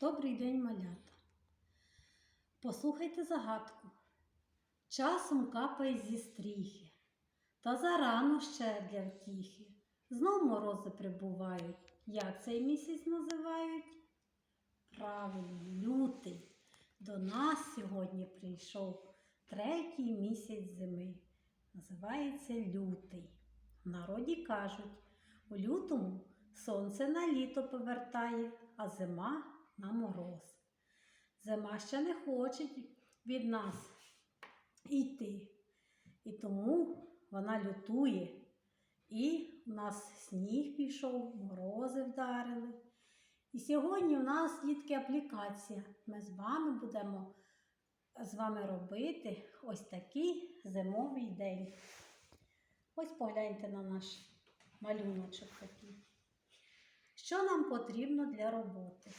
Добрий день, малята. Послухайте загадку. Часом капає зі стріхи, та зарано ще для втіхи. Знов морози прибувають. Як цей місяць називають? Правильно, лютий. До нас сьогодні прийшов третій місяць зими. Називається лютий. В народі кажуть, у лютому сонце на літо повертає, а зима на мороз. Зима ще не хоче від нас йти. І тому вона лютує. І в нас сніг пішов, морози вдарили. І сьогодні в нас, дітки, аплікація. Ми з вами будемо з вами робити ось такий зимовий день. Ось погляньте на наш малюночок такий. Що нам потрібно для роботи?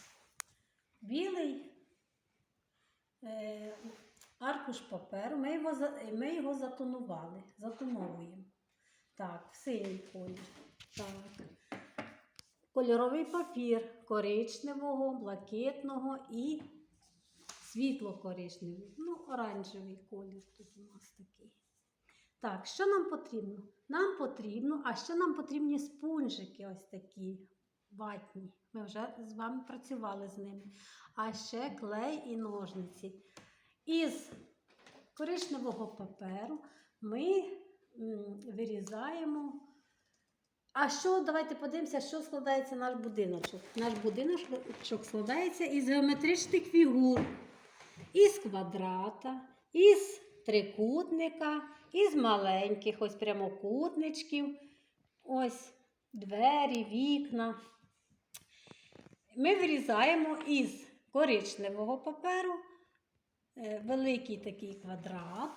Білий е, аркуш паперу, ми його, ми його затонували, затоновуємо. Так, в синій колір. Так. Кольоровий папір коричневого, блакитного і світло-коричневий. Ну, оранжевий колір тут у нас такий. Так, що нам потрібно? Нам потрібно, а ще нам потрібні спунжики ось такі ватні. Ми вже з вами працювали з ними. А ще клей і ножниці. Із коричневого паперу ми вирізаємо. А що, давайте подивимося, що складається наш будиночок. Наш будиночок складається із геометричних фігур, із квадрата, із трикутника, із маленьких ось прямокутничків, ось двері, вікна. Ми вирізаємо із коричневого паперу е, великий такий квадрат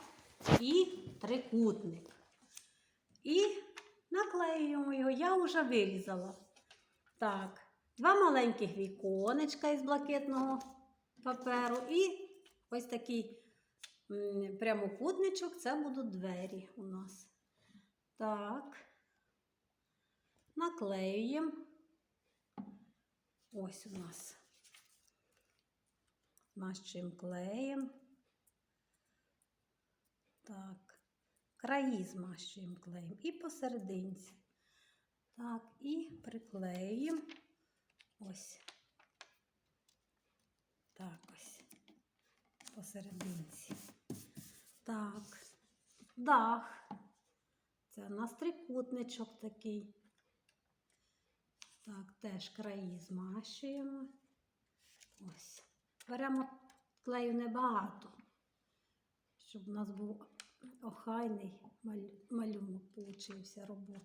і трикутник. І наклеюємо його. Я вже вирізала. Так, два маленьких віконечка із блакитного паперу і ось такий прямокутничок це будуть двері у нас. Так, наклеюємо. Ось у нас. Мащуємо клеєм. Так, краї змащуємо клеєм і посерединці. Так, і приклеюємо ось. Так, ось. Посерединці. Так, дах. Це у нас трикутничок такий. Так, теж краї змащуємо. Ось. Беремо клею небагато, щоб у нас був охайний малюнок получився робота.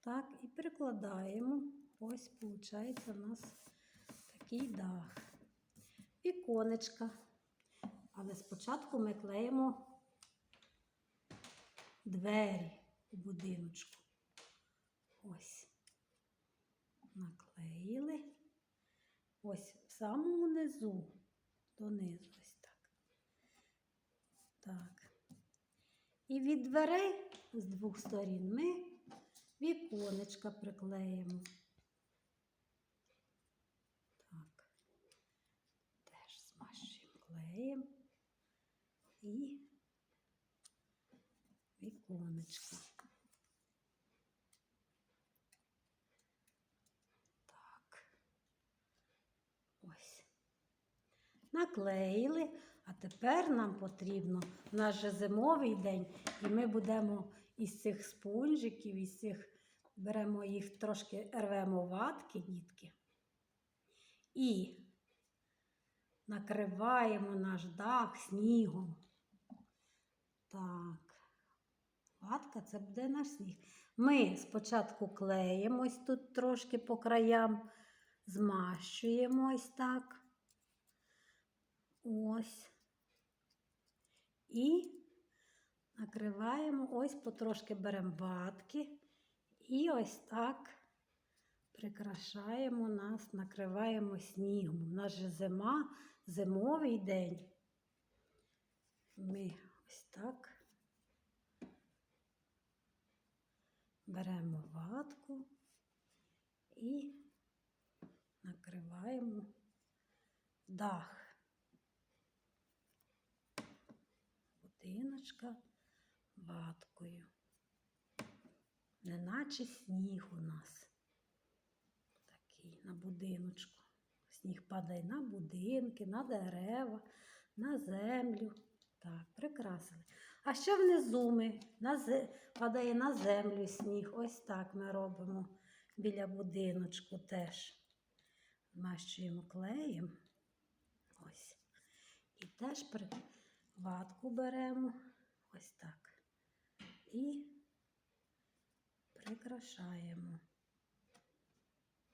Так, і прикладаємо. Ось, виходить, у нас такий дах. Віконечка. Але спочатку ми клеїмо двері у будиночку. Ось. Наклеїли. Ось в самому низу, донизу, ось так. Так. І від дверей з двох сторін ми віконечка приклеїмо. Так. Теж змащуємо клеєм і віконечка. Так. Ось. Наклеїли, а тепер нам потрібно, в нас же зимовий день, і ми будемо із цих спунжиків, із цих беремо їх трошки рвемо ватки, дітки. І накриваємо наш дах снігом. Так. Ватка це буде наш сніг. Ми спочатку клеїмо ось тут трошки по краям, змащуємо ось так. Ось. І накриваємо, ось потрошки беремо ватки і ось так прикрашаємо нас, накриваємо снігом. У нас же зима, зимовий день. Ми ось так беремо ватку і накриваємо дах. Будиночка ваткою. Неначе сніг у нас. Такий на будиночку. Сніг падає на будинки, на дерева, на землю. Так, прикрасили. А ще внизу ми на зе... падає на землю сніг. Ось так ми робимо біля будиночку теж. Змащуємо клеєм. Ось. І теж при... ватку беремо. Ось так. І прикрашаємо.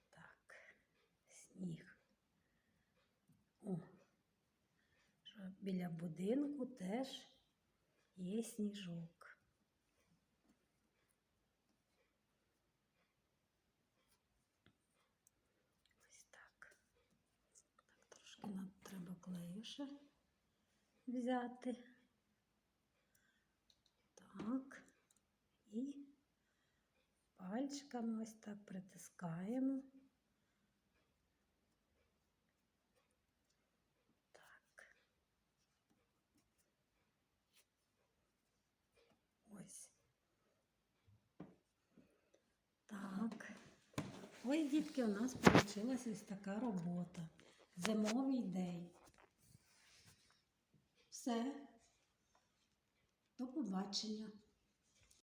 Так, сніг. О, що біля будинку теж є сніжок. Треба клею ще взяти. Так. І пальчиками ось так притискаємо. Так. Ось. Так. Ось, дітки, у нас вийшла ось така робота. Зимовий день. Все. До побачення.